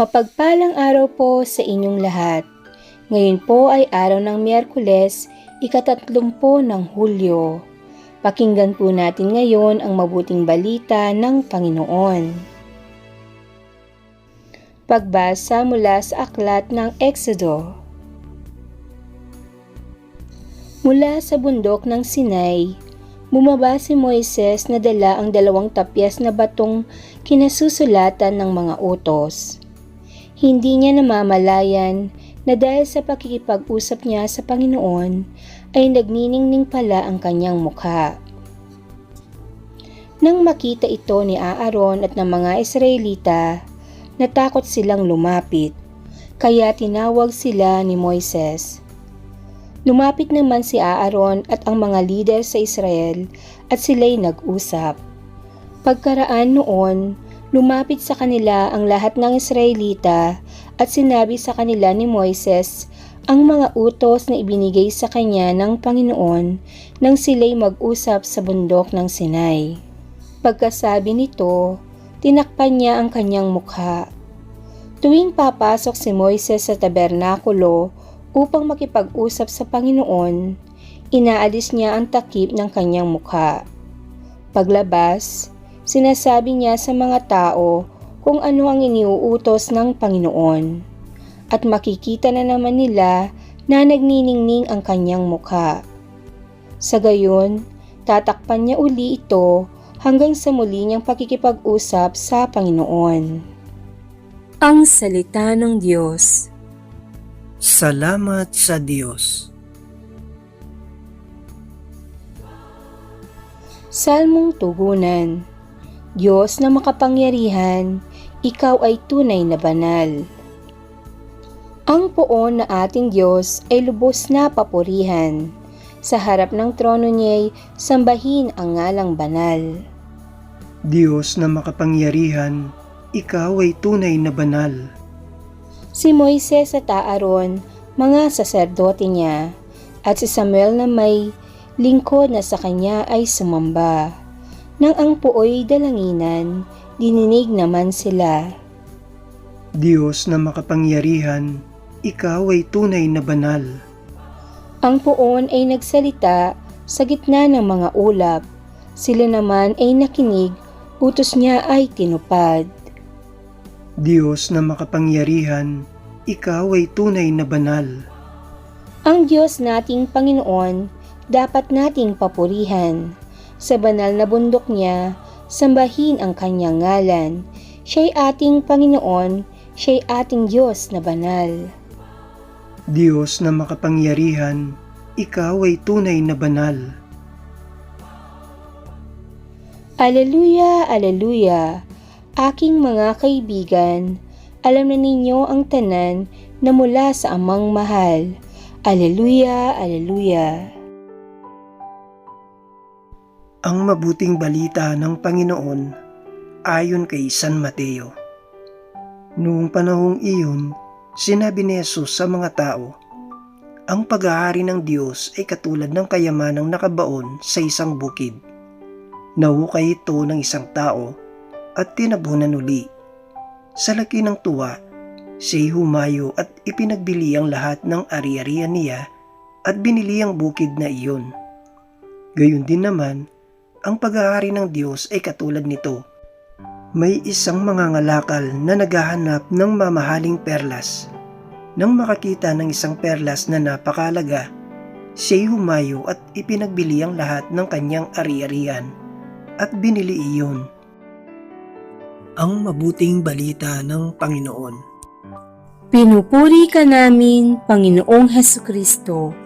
Mapagpalang araw po sa inyong lahat. Ngayon po ay araw ng Miyerkules, ikatatlumpo ng Hulyo. Pakinggan po natin ngayon ang mabuting balita ng Panginoon. Pagbasa mula sa aklat ng Exodo. Mula sa bundok ng Sinai, bumaba si Moises na dala ang dalawang tapyas na batong kinasusulatan ng mga utos. Hindi niya namamalayan na dahil sa pakikipag-usap niya sa Panginoon ay nagniningning pala ang kanyang mukha. Nang makita ito ni Aaron at ng mga Israelita, natakot silang lumapit, kaya tinawag sila ni Moises. Lumapit naman si Aaron at ang mga lider sa Israel at sila'y nag-usap. Pagkaraan noon, lumapit sa kanila ang lahat ng Israelita at sinabi sa kanila ni Moises ang mga utos na ibinigay sa kanya ng Panginoon nang sila'y mag-usap sa bundok ng Sinai. Pagkasabi nito, tinakpan niya ang kanyang mukha. Tuwing papasok si Moises sa tabernakulo upang makipag-usap sa Panginoon, inaalis niya ang takip ng kanyang mukha. Paglabas, sinasabi niya sa mga tao kung ano ang iniuutos ng Panginoon. At makikita na naman nila na nagniningning ang kanyang mukha. Sa gayon, tatakpan niya uli ito hanggang sa muli niyang pakikipag-usap sa Panginoon. Ang Salita ng Diyos Salamat sa Diyos. Salmong Tugunan Diyos na makapangyarihan, ikaw ay tunay na banal. Ang poon na ating Diyos ay lubos na papurihan. Sa harap ng trono niya'y sambahin ang ngalang banal. Diyos na makapangyarihan, ikaw ay tunay na banal. Si Moises at Aaron, mga saserdote niya, at si Samuel na may lingkod na sa kanya ay sumamba. Nang ang puoy dalanginan, dininig naman sila. Diyos na makapangyarihan, ikaw ay tunay na banal. Ang puon ay nagsalita sa gitna ng mga ulap. Sila naman ay nakinig, utos niya ay tinupad. Diyos na makapangyarihan, ikaw ay tunay na banal. Ang Diyos nating Panginoon, dapat nating papurihan. Sa banal na bundok niya, sambahin ang kanyang ngalan. Siya'y ating Panginoon, siya'y ating Diyos na banal. Diyos na makapangyarihan, ikaw ay tunay na banal. Aleluya, aleluya. Aking mga kaibigan, alam na ninyo ang tanan na mula sa amang mahal. Aleluya, aleluya. Ang mabuting balita ng Panginoon ayon kay San Mateo. Noong panahong iyon, sinabi ni Jesus sa mga tao, Ang pag-aari ng Diyos ay katulad ng kayamanang nakabaon sa isang bukid. Nahukay ito ng isang tao at tinabunan uli. Sa laki ng tuwa, siya'y humayo at ipinagbili ang lahat ng ari-arian niya at binili ang bukid na iyon. Gayon din naman, ang pag-aari ng Diyos ay katulad nito. May isang mangangalakal na naghahanap ng mamahaling perlas. Nang makakita ng isang perlas na napakalaga, siya'y humayo at ipinagbili ang lahat ng kanyang ari-arian at binili iyon. Ang mabuting balita ng Panginoon. Pinupuri ka namin, Panginoong Heso Kristo.